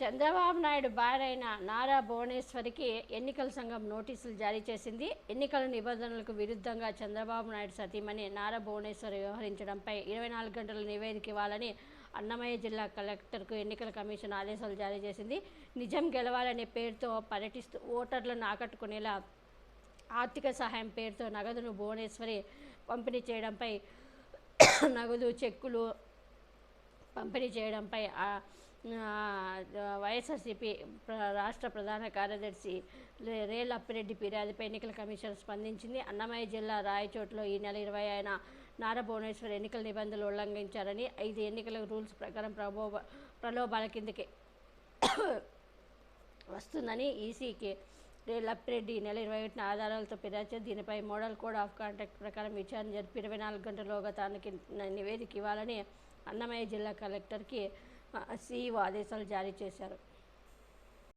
చంద్రబాబు నాయుడు భార్యైన నారా భువనేశ్వరికి ఎన్నికల సంఘం నోటీసులు జారీ చేసింది. ఎన్నికల నిబంధనలకు విరుద్ధంగా చంద్రబాబు నాయుడు సతీమణి నారా భువనేశ్వర్ వ్యవహరించడంపై ఇరవై నాలుగు గంటల నివేదిక ఇవ్వాలని అన్నమయ్య జిల్లా కలెక్టర్కు ఎన్నికల కమిషన్ ఆదేశాలు జారీ చేసింది. నిజం గెలవాలనే పేరుతో పర్యటిస్తూ ఓటర్లను ఆకట్టుకునేలా ఆర్థిక సహాయం పేరుతో నగదును భువనేశ్వరి పంపిణీ చేయడంపై నగదు చెక్కులు పంపిణీ చేయడంపై వైఎస్ఆర్సీపీ రాష్ట్ర ప్రధాన కార్యదర్శి రే- రేల్ అప్పిరెడ్డి ఫిర్యాదుపై ఎన్నికల కమిషన్ స్పందించింది. అన్నమయ్య జిల్లా రాయచోట్లో ఈ నెల ఇరవై ఆయన నారా భువనేశ్వర్ ఎన్నికల నిబంధనలు ఉల్లంఘించారని ఐదు ఎన్నికల రూల్స్ ప్రకారం ప్రబోబ ప్రలోభాల కిందకి వస్తుందని ఈసీకి రేల్ ఈ నెల ఇరవై ఒకటిన ఆధారాలతో ఫిర్యాదు చేసి దీనిపై మోడల్ కోడ్ ఆఫ్ కాంటాక్ట్ ప్రకారం విచారణ జరిపి ఇరవై నాలుగు గంటల్లోగా తనకి నివేదిక ఇవ్వాలని అన్నమయ్య జిల్లా కలెక్టర్కి సీఈఓ ఆదేశాలు జారీ చేశారు.